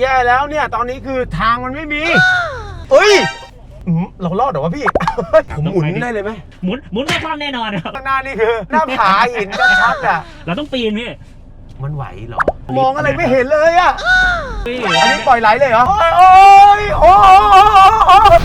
แย่แล้วเนี่ย ตอนนี้คือทางมันไม่มี เอ้ยอืมเรารอดเหรอวะพี่ ผมหมุนได้เลยไหมหมุนหมุนไม่คว่ำแน่นอนครับข้างหน้านี่คือ หน้าผาหินชัดๆอะ เราต้องปีนพี่มันไหวเหรอ มองอะไรไม่เห็นเลยอะพี่อันนี้ปล่อยไหลเลยเหรอ โอ้ยโอ้ยโอ้ยโอ้ย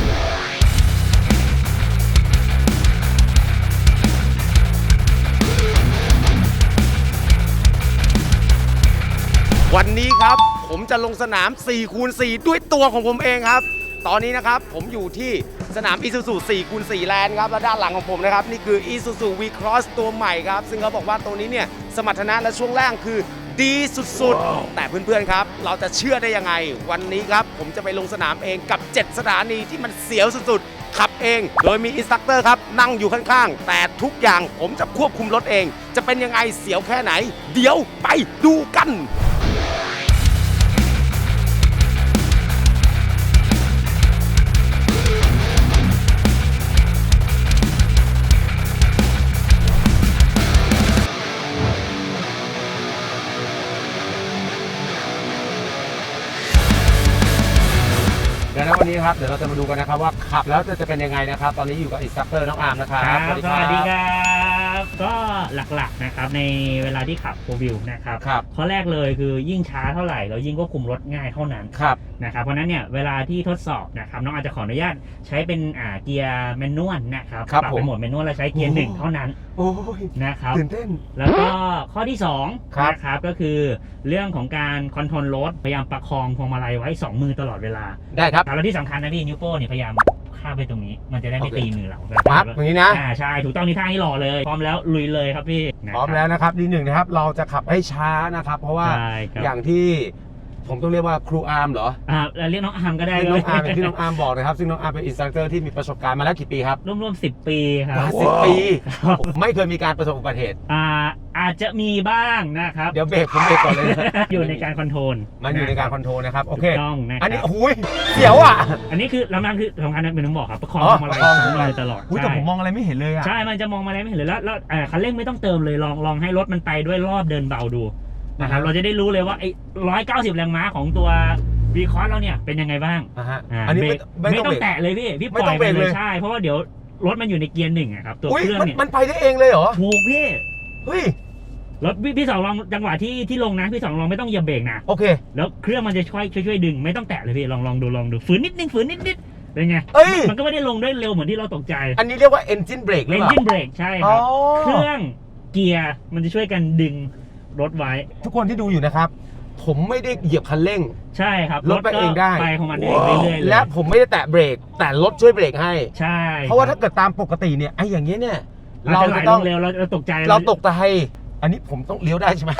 วันนี้ครับ ผมจะลงสนาม4คูณ4ด้วยตัวของผมเองครับ ตอนนี้นะครับผมอยู่ที่สนาม Isuzu 4คูณ4แลนด์ครับ และด้านหลังของผมนะครับ นี่คือ Isuzu V-Cross ตัวใหม่ครับ ซึ่งเขาบอกว่าตัวนี้เนี่ยสมรรถนะและช่วงล่างคือดีสุดๆ แต่เพื่อนๆครับ เราจะเชื่อได้ยังไง วันนี้ครับ ผมจะไปลงสนามเองกับ 7 สถานีที่มันเสียวสุดๆ ขับเอง โดยมีอินสตัคเตอร์ครับนั่งอยู่ข้างๆ แต่ทุกอย่างผมจะควบคุมรถเอง จะเป็นยังไงเสียวแค่ไหน เดี๋ยวไปดูกัน นะวันนี้ครับ เดี๋ยวเราจะมาดูกันนะครับว่าขับแล้วจะเป็นยังไงนะครับ ตอนนี้อยู่กับอินสตัคเตอร์น้องอาร์มนะครับครับสวัสดีครับก็ หลักๆนะครับในเวลาที่ขับโฟวิวนะครับครับ ข้อแรกเลยคือยิ่งช้าเท่าไหร่เรายิ่งควบคุมรถง่ายเท่านั้นครับ นะครับเพราะฉะนั้นเนี่ยเวลาที่ทดสอบนะครับน้องอาจจะขออนุญาตใช้เป็นอ่าเกียร์แมนนวลนะครับครับปรับผมเป็นโหมดแมนนวลแล้วใช้เกียร์หนึ่งโอ้เท่านั้นโอ้ยนะครับ ตื่นเต้น แล้วก็ข้อที่ครับ2นะครับก็คือเรื่องของการคอนโทรลรถพยายามประคองพวงมาลัยไว้ 2 มือตลอดเวลาได้ครับครับแล้วที่สำคัญนะพี่นิ้วโป้งเนี่ยพยายาม คาบไปตรงนี้ มันจะได้ไม่โอเคตีมือเราปั๊บอย่างนี้นะอ่าใช่ถูกต้องนี่ท่าที่หล่อเลย พร้อมแล้วลุยเลยครับพี่นะพร้อมแล้วนะครับดีหนึ่งนะครับ เราจะขับให้ช้านะครับ เพราะว่าใช่ครับอย่างที่ ผมต้องเรียกว่าครูอาร์มเหรออ่าแล้วเรียกน้องอาร์มก็ได้ซึ่งน้องอาร์มเลอยย่างที่น้องอาร์มบอกนะครับ ซึ่งน้องอาร์มเป็นอินสตรัคเตอร์ที่มีประสบการณ์มาแล้วกี่ปีครับร่วมๆสิบปีครักบว่าสิบปีครับไม่เคยมีการประสบอุบัติเหตุ อ่าอาจจะมีบ้างนะครับ เดี๋ยวเบรกผมเบรกก่อนเลยนะอยู่ในการคอนโทรลมันอยู่ในการคอนโทรลนะครับ โอถูเคกต้องนะคอัรันนี้บโอ้ยเสียวอะ อันนี้คือลำนังคือสำคัญนะเป็นต้องบอกครับประคองอ๋อพวงมาลัยประคองสองมือตลอดอุ้ยแต่ใช่ผมมองอะไรไม่เห็นเลยอะ ใช่มันจะมองมาแล้วไม่เห็นเลยแล้วแล้วเอ่อคันเร่งไม่ต้องเติมเลยลองลองให้รถมันไปด้วยรอบเดินเบาดู นะครับอ่าฮะเราจะได้รู้เลยว่าไอ้ร้อยเก้าสิบแรงม้าของตัววีคอร์เราเนี่ยเป็นยังไงบ้างอ่าฮะาอันนี้ไม่เบรกไม่ไม่ต้องต้อเบรงกแตะเลยพี่พี่ปไม่ล่ต้ออยงเบรไปกเลเลยยใช่เพราะว่าเดี๋ยวรถมันอยู่ในเกียร์หนึ่งอะครับตัวอุ้ยเครื่องมันเนี่ยมันไปได้เองเลยเหรอถูกพี่เฮ้ยรถพี่พี่สองลองจังหวะที่ที่ลงนะพี่สองลองไม่ต้องเหยียบเบรกนะโอเค แล้วเครื่องมันจะช่วยช่วยช่วยดึงไม่ต้องแตะเลยพี่ลองลองดูลองดูฝืนนิดนึงฝืนนิดนิดเป็นไงเอ้ยมันก็ไม่ได้ลงได้เร็วเหมือนที่เราตกใจ อันนี้เรียกว่า engine brake หรือเอนเปล่าจินเบรกใช่คอ๋อรับ เครื่องเกียร์มันจะช่วยกันดึง รถไว้ ทุกคนที่ดูอยู่นะครับ ผมไม่ได้เหยียบคันเร่ง ใช่ครับรถไปเองได้ ไปของมันเองเรื่อยๆเลยและผมไม่ได้แตะเบรก แต่รถช่วยเบรกให้ ใช่เพราะว่าถ้าเกิดตามปกติเนี่ยไอ้อย่างเงี้ยเนี่ย เราเราจะจะต้ต้อองงเร็วเราจะตกใจเราตกใจอันนี้ผมต้องเลี้ยวได้ใช่ไหม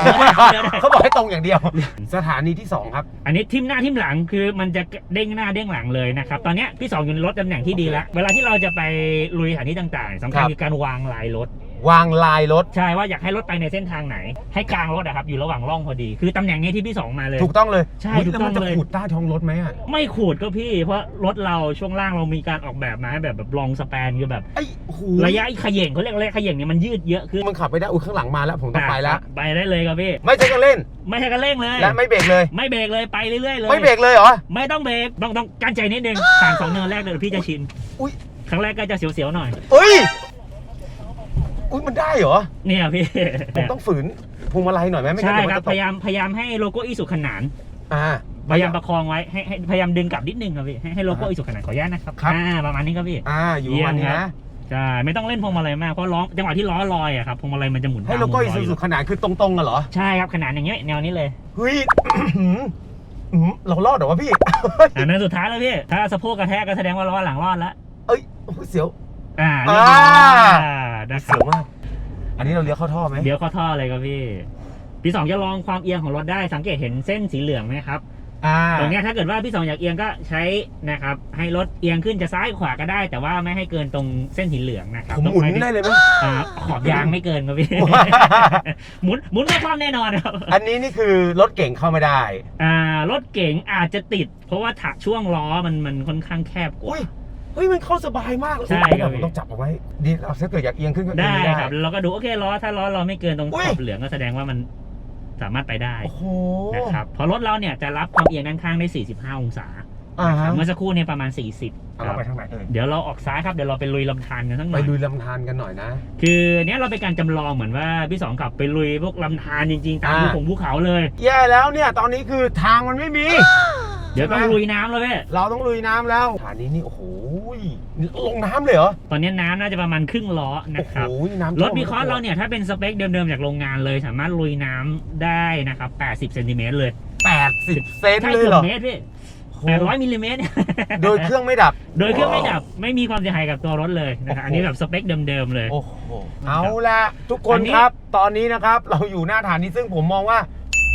เลี้ยวได้เขาบอกให้ตรงอย่างเดียว สถานีที่ 2 ครับ อันนี้ทิมหน้าทิมหลังคือมันจะเด้งหน้าเด้งหลังเลยนะครับ ตอนเนี้ยพี่สองอยู่ในรถตำแหน่งที่ดีแล้ว เวลาที่เราจะไปลุยสถานที่ต่างๆสำคัญครับคือการวางลายรถ วางลายรถ ใช่ว่าอยากให้รถไปในเส้นทางไหน ให้กลางรถอะครับอยู่ระหว่างร่องพอดี คือตำแหน่งนี้ที่พี่สองมาเลย ถูกต้องเลยใช่อุ๊ยถูกแล้วมันต้จะองเลย ขูดใต้ท้องรถไหมอะไม่ขูดก็พี่ เพราะรถเราช่วงล่างเรามีการออกแบบมาให้แบบแบบลองสแปนคือแบบ ไอ้โอ้โหระยะเขย่งเขาเรียกระยะเขย่งเนี่ยมันยืดเยอะขึ้นมันขับไปได้อุ้ยข้างหลังมาแล้วผมต้องไปแล้ว ไปได้เลยครับพี่ ไม่ใช่กันเล่น ไม่ใช่กันเร่งเลย และไม่เบรกเลย ไม่เบรกเลยไปเรื่อยๆเลย ไม่เบรกเลยเหรอ ไม่ต้องเบรกต้องต้องกั้นใจนิดนึงผ่านสองเนินแรกเดี๋ยวพี่จะชินอุ๊ย ครั้งแรกก็จะเสียวๆหน่อยเอ้ย อุ้ยมันได้เหรอ เนี่ยพี่ผมต้องฝืนพวงมาลัยหน่อยไหมไม่งั้นใช่เดี๋ยวคมันรับจะตพกยายามพยายามให้โลโก้อีสุขนาน อ่า พยายามประคองไว้ให้ให้พยายามดึงกลับนิดนึงครับพี่ให้ให้โลโก้อ่าฮะอีสุขนานขออนุญาตนะครับครับ อ่าประมาณนี้ครับพี่ อ่าอยู่ประมาณนี้เยี่ยมครันะบใช่ไม่ต้องเล่นพวงมาลัยมากเพราะล้อจังหวะที่ล้อลอยอะครับพวงมาลัยมันจะหมุนให้ตามโลโก้วงอิล้ซูอซูยู่ขนาดคือตรงๆกันเหรอใช่ครับขนาดอย่างเงี้ยแนวนี้เลยเฮ้ย อื้อหือเรารอดเหรอวะพี่ อันนั้นสุดท้ายแล้วพี่ถ้าสะโพกกระแทกก็แสดงว่าล้อหลังรอดแล้วเอ้ยโอ้ยเสียวอ่าอ่าเรียบร้อยอ่า นะคเสีรัยวบมาก อันนี้เราเลี้ยวเข้าท่อไหมเดี๋ยวเข้อท่อเลยครับพี่พี่สองจะลองความเอียงของรถได้สังเกตเห็นเส้นสีเหลืองไหมครับ อ่าตรงเนี้ยถ้าเกิดว่าพี่สองอยากเอียงก็ใช้นะครับ ให้รถเอียงขึ้นจะซ้ายขวาก็ได้ แต่ว่าไม่ให้เกินตรงเส้นสีเหลืองนะครับผมต้องหมุนให้ที่ได้เลยไหม อ่าขอบยางไม่เกินครับพี่หมุนหมุนไม่คว่ำแน่นอนครับอันนี้นี่คือรถเก่งเข้าไม่ได้ อ่ารถเก๋งอาจจะติด เพราะว่าถักช่วงล้อมันมันค่อนข้างแคบกว่า อุ้ยเฮ้ยมันเข้าสบายมากเลยใช่โอ้ยครับ ผมต้องจับเอาไว้ดีเอาถ้าเกิดอยากเอียงขึ้นก็เอียงได้ไม่ได้ ครับ เราก็ดูโอเคล้อถ้าล้อเราไม่เกินตรงอุ้ขยอบเหลืองก็แสดงว่ามันสามารถไปได้โอ้โหนะครับเพราะรถเราเนี่ยจะรับความเอียงด้านข้างได้ 45 องศาอ่าฮะเมื่อสักครู่เนี่ยประมาณ 40เอาครัเราบไปทางไหนเอ่ยเดี๋ยวเราออกซ้ายครับเดี๋ยวเราไปลุยลำธารกันสักหไปน่อยลุยลำธารกันหน่อยนะ คือเนี้ยเราเป็นการจำลองเหมือนว่าพี่สองขับไปลุยพวกลำธารจริงๆตามอ่า ภูของภูเขาเลย แย่แล้วเนี่ย ตอนนี้คือทางมันไม่มีเดี๋ยวต้องใช่ไหมลุยน้ำแล้วเว้ยเราต้องลุยน้ำแล้วฐานนี้นี่โอ้โหลงน้ำเลยเหรอตอนนี้น้ำน่าจะประมาณครึ่งล้อนะโอ้คโหรับ น้ำรถบีคอสเราเนี่ยถ้าเป็นสเปคเดิมๆจากโรงงานเลย สามารถลุยน้ำได้นะครับ80เซนติเมตรเลยแปดสิบเซนใช่เลยเกือเหรบอเมตรพี่โอ้โห800มิลลิเมตร โดยเครื่องไม่ดับ โดยเครื่องไม่ดับไม่มีความเสียหายกับตัวรถเลยนะครับโอ้โห อันนี้แบบสเปคเดิมๆเลย โอ้โห เอาละทุกคนอันนี้ ครับ ตอนนี้นะครับ เราอยู่หน้าฐานนี้ซึ่งผมมองว่า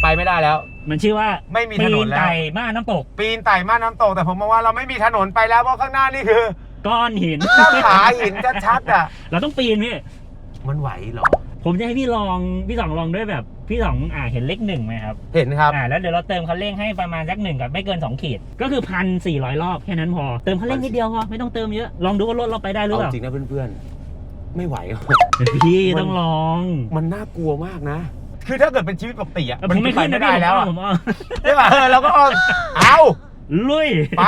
ไปไม่ได้แล้ว มันชื่อว่าไม่มีถปีนนนแล้วไต่ม่านน้ำตก ปีนไต่ม่านน้ำตกแต่ผมมองว่าเราไม่มีถนนไปแล้วเพราะข้างหน้านี่คือก้อนหิน หน้าผาหินชัดๆอะ เราต้องปีนพี่ มันไหวเหรอ ผมจะให้พี่ลองพี่สองลองด้วยแบบพี่สองอ่าเห็นเลขหนึ่งไหมครับเห็นครับ อ่าแล้วเดี๋ยวเราเติมคันเร่งให้ประมาณสักหนึ่งกับไม่เกิน2ขีดก็คือพันสี่ร้อยรอบแค่นั้นพอเติมคันเร่งนิดเดียวพอไม่ต้องเติมเยอะลองดูว่ารถเราไปได้หรือเอาเปล่าจริงนะเพื่อนๆ ไม่ไหวหรอกพี่มันต้องลอง มันน่ากลัวมากนะ คือถ้าเกิดเป็นชีวิตปกติอะผมไม่ขึ้นปนะได้พี่แล้วอะผมเอาใช่ป่ะเออเราก็เอาเอาลุย ไป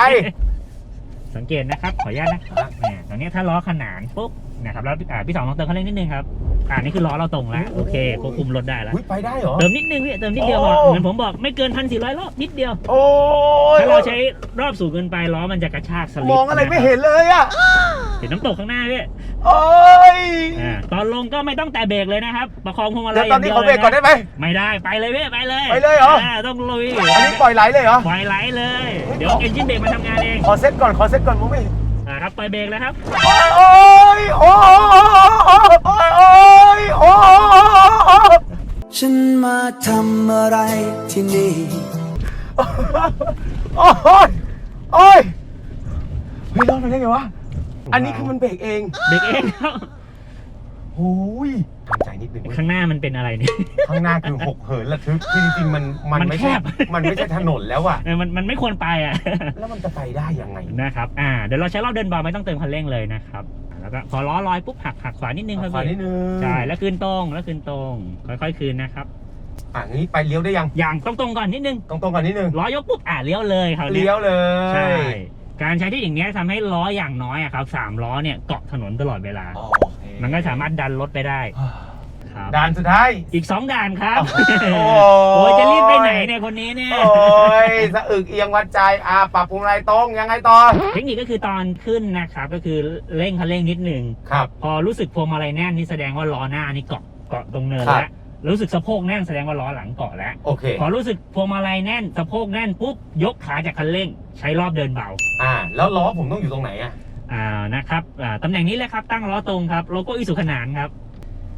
สังเกตนะครับ ขออนุญาตนะครับเนี่ยตรงนี้ถ้าล้อขนานปุ๊บ นะครับแล้วอ่าพี่สองลองเติมคันเร่งนิดนึงครับอ่านี่คือล้อเราตรงแล้วโอเคควบคุมรถได้แล้ว อุ๊ยไปได้เหรอ เติมนิดนึงพี่เติมนิดเดียวพอโอ้ เหมือนผมบอกไม่เกินพันสี่ร้อยรอบนิดเดียว โอ้ยถ้าเราใช้รอบสูงเกินไปล้อมันจะกระชากสลิปมองอะไรไม่เห็นเลยอะเห็นน้ำตกข้างหน้าพี่โอ้ยอ่าตอนลงก็ไม่ต้องแตะเบรกเลยนะครับประคองพวงมาลัเดี๋ยยวตอนนี้ขอเบรกก่อนได้ไหม ไม่ได้ไปเลยพี่ไปเลยไปเลยเหรอต้องลุยอันนี้ปล่อยไหลเลยเหรอ ปล่อยไหลเลย เดี๋ยวเอนจินเบรกมาทำงานเอง ขอเซ็ตก่อนขอเซ็ตก่อนผมไม่เห็น อ่าครับปล่อยเบรกแล้วครับโอ้ยโอ้ยโอ้ยโอ้ยโอ้ยฉันมาทำอะไรที่นี่โอ้ยโอ้ยเฮ้ยรอดมาได้ไงวะอันนี้คือมันเบรกเองเบรกเองครับ โอ้ย ทำใจนิดนึงเว้ยข้างหน้ามันเป็นอะไรเนี่ย ข้างหน้าคือหกเหินระทึกคือจริงๆมันมันมันไม่ใช่แคบมันไม่ใช่ถนนแล้วอะเออมันมันไม่ควรไปอะ แล้วมันจะไปได้ยังไงนะครับ อ่า เดี๋ยวเราใช้รอบเดินเบาไม่ต้องเติมคันเร่งเลยนะครับอ่าแล้วก็พอล้อลอยปุ๊บหักหักขวานิดนึงครับขวานิพี่ดนึงใช่ แล้วคืนตรง แล้วคืนตรง ค่อยๆคืนนะครับ อะงี้ไปเลี้ยวได้ยังอย่างตรงๆก่อนนิดนึง ตรงๆก่อนนิดนึงล้อยกปุ๊บ อ่าเลี้ยวเลยคราวนี้เลี้ยวเลยใช่การใช้ที่อย่างเงี้ยทำให้ล้ออย่างน้อยอะครับสามล้อเนี่ยเกาะถนนตลอดเวลาโอเค มันก็สามารถดันรถไปได้ครับด่านสุดท้าย อีกสองด่านครับ โอ้โอ้ยจะรีบไปไหนเนี่ยคนนี้เนี่ย โอ้ยสะอึกเอียงวัดใจอะปรับปรุงอะไรตรงยังไงต่อ เทคนิคก็คือตอนขึ้นนะครับก็คือเร่งคันเร่งนิดหนึ่งครับ พอรู้สึกพวงมาลัยแน่นนี่แสดงว่าล้อหน้านี่เกาะเกาะตรงเนินครับแล้วรู้สึกสะโพกแน่นแสดงว่าล้อหลังเกาะแล้ว โอเค พอรู้สึกพวงมาลัยแน่นสะโพกแน่นปุ๊บยกขาจากคันเร่ง ใช้รอบเดินเบา อ่า แล้วล้อผมต้องอยู่ตรงไหนอะ อ่านะครับอ่าตำแหน่งนี้เลยครับตั้งล้อตรงครับโลโก้อิสุขนานครับ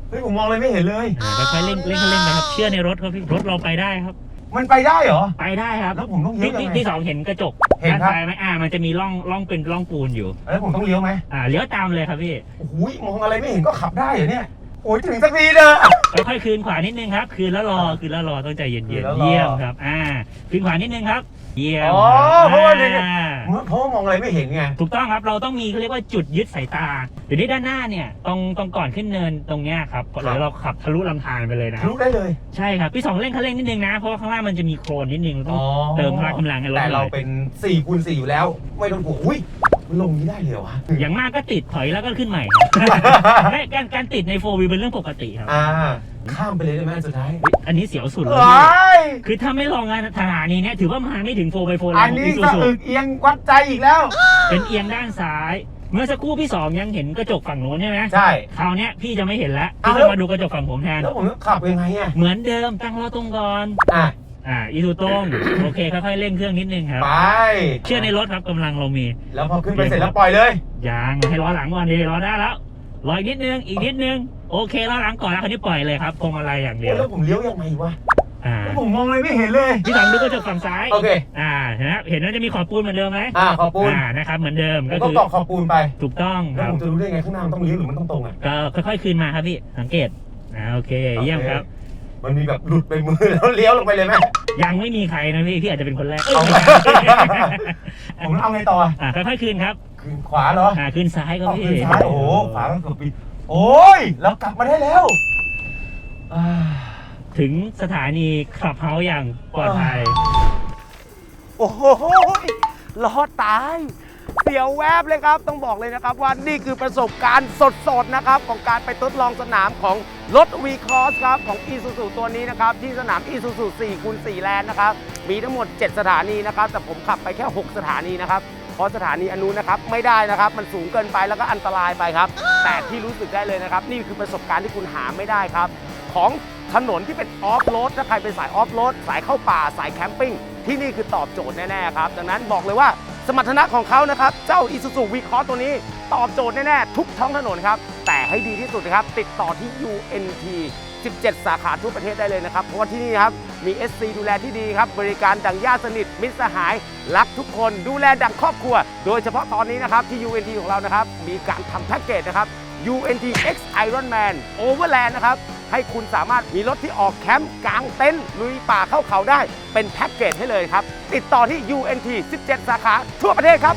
เฮ้ยผมมองอะไรไม่เห็นเลย อ่าค่อยๆเร่งเร่งคันเร่งไปครับเชื่อในรถครับพี่รถเราไปได้ครับ มันไปได้เหรอ ไปได้ครับแล้วผมต้องเลี้ยที่วยังไงที่ที่สองเห็นกระจกเห็นด้านครับ ซ้ายไหมอ่า มันจะมีร่องร่องเป็นร่องปูนอยู่แล้วผมต้องเลี้ยวไหมอ่าเลี้ยวตามเลยครับพี่โอ้โหมองอะไรไม่เห็นก็ขับได้เหรอเนี่ยโอ้ยถึงสักทีเด้อ ค่อยๆคืนขวานิดนึงครับ คืนแล้วรอคืนแล้วรอต้องใจเย็นคืนแล้วรอๆเยี่ยมครับ อ่า คืนขวานิดนึงครับ เยี่ยมอ๋อคบเพราะว่าเนี่ย อ่า เพราะว่ามองอะไรไม่เห็นไง ถูกต้องครับ เราต้องมีเขาเรียกว่าจุดยึดสายตาเดี๋ยวนี้ด้านหน้าเนี่ยตรงตรงก่อนขึ้นเนินตรงเนี้ยครับครับเดี๋ยวเราขับทะลุลำธารไปเลยนะคทะรับลุได้เลยใช่ครับพี่สองเร่งคันเร่งนิดนึงนะ เพราะว่าข้างล่างมันจะมีโครนนิดนึงเราต้องอ๋อเติมพละกำลังให้รถแต่หน่เราอยเป็น4คูณ4อยู่แล้ว ไม่ต้องกลัวอุ้ยมันลงนี้ได้เลยเหรอวะอย่างมากก็ติดถอยแล้วก็ขึ้นใหม่ ไม่การการติดในโฟวิเป็นเรื่องปกติครับ อ่า ข้ามไปเลยได้ไหมอันสุดท้าย อันนี้เสียวสุดเลยเอ้ยคือถ้าไม่ลองงานสถานีเนี้ยถือว่ามาไม่ถึงโฟไปโฟอัแล้นวนี้พี่สะสุอึกเอียงวัดใจอีกแล้ว เป็นเอียงด้านซ้าย เมื่อสักครู่พี่สองยังเห็นกระจกฝั่งโน้นใช่ไหมใช่ คราวเนี้ยพี่จะไม่เห็นแล้วอ้าพี่วจะมาดูกระจกฝั่งผมแทน แล้วผมต้องขับยังไงอะเหมือนเดิมตั้งล้อตรงก่อน อะ อ่าอีทูตรงโอเคค่อยๆเร่งเครื่องนิดนึงครับ ไป เชื่อในรถครับกำลังเรามี แล้วพอขึ้นไปเสร็จแล้วปล่อยเลย ยางให้ล้อหลังก่อนดีล้อได้แล้ว รออีกนิดนึง อีกนิดนึง โอเคล้อหลังก่อนแล้วคันนี้ปล่อยเลยครับพวงมาลัยอย่างเดียวแล้วผมเลี้ยวยังไงวะอ่าแล้วผมมองอะไรไม่เห็นเลยพี่สองดูกระจกฝั่งซ้ายโอเคอ่าเห็นไหมเห็นว่าจะมีขอบปูนเหมือนเดิมไหมอ่าขอบปูนอ่านะครับเหมือนเดิมแล้ก็วก็คือตอกขอบปูนไปถูกต้องคแล้วรับผมจะรู้ได้ไงข้างหน้ามันต้องเลี้ยวหรือมันต้องตรงอะก็ค่อยๆคืนมาครับพี่สังเกตอ่าโอเคเยี่ยมครับมันมีแบบหลุดไปมือแล้วเลี้ยวลงไปเลยไหมยังไม่มีใครนะพี่พี่อาจจะเป็นคนแรกเอาผมเอาไงต่ออ่าค่อยๆคืนครับคืนขวาเหรออ่าคืนซ้ายครับเอาพี่คืนซ้ายโอ้โหขวาก็เกือบปี โอ้ยเรากลับมาได้แล้วอ่าถึงสถานีขับเฮาอย่างปลอดภัย โอ้โหรอดตาย เสียวแวบเลยครับ ต้องบอกเลยนะครับว่านี่คือประสบการณ์สดๆนะครับ ของการไปทดลองสนามของรถ V Cross ครับของ e s u s u ตัวนี้นะครับ ที่สนาม e s u s u 4คูณ4แลนด์นะครับ มีทั้งหมด 7 สถานีนะครับ แต่ผมขับไปแค่ 6 สถานีนะครับ เพราะสถานีอนุนะครับไม่ได้นะครับ มันสูงเกินไปแล้วก็อันตรายไปครับ แต่ที่รู้สึกได้เลยนะครับ นี่คือประสบการณ์ที่คุณหาไม่ได้ครับ ของถนนที่เป็นออฟโรดถ้าใครเป็นสายออฟโรดสายเข้าป่าสายแคมปิ้งที่นี่คือตอบโจทย์แน่ๆครับ ดังนั้นบอกเลยว่าสมรรถนะของเขานะครับ เจ้า Isuzu v c r o s ตัวนี้ ตอบโจทย์แน่ๆทุกท้องถนนครับ แต่ให้ดีที่สุดนะครับ ติดต่อที่ UNT 17 สาขาทั่วประเทศได้เลยนะครับ เพราะว่าที่นี่ครับ มี SC ดูแลที่ดีครับ บริการดังญาติสนิท มิตรสหาย รักทุกคนดูแลดังครอบครัว โดยเฉพาะตอนนี้นะครับที่ UNT ของเรานะครับ มีการทำแพ็กเกจนะครับ UNT X Iron Man Overland นะครับ ให้คุณสามารถมีรถที่ออกแคมป์กลางเต็นท์ลุยป่าเข้าเขาได้ เป็นแพ็กเกจให้เลยครับ ติดต่อที่ UNT 17 สาขาทั่วประเทศครับ